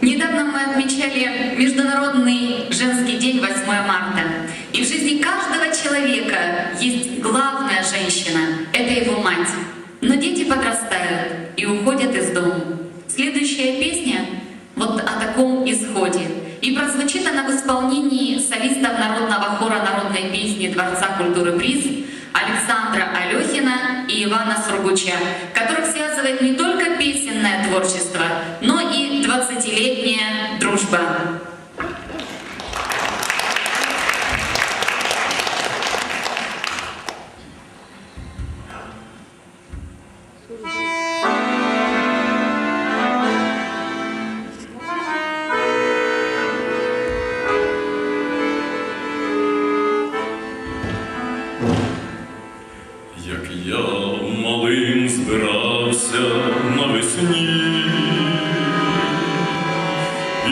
Недавно мы отмечали Международный женский день 8 марта. И в жизни каждого человека есть главная женщина — это его мать. Но дети подрастают и уходят из дома. Следующая песня вот о таком исходе. И прозвучит она в исполнении солистов народного хора народной песни Дворца культуры приз Александра Алехина и Ивана Сургуча, которых связывает не только песенное творчество, но и 20-летняя дружба. Як я малим збирався навесні,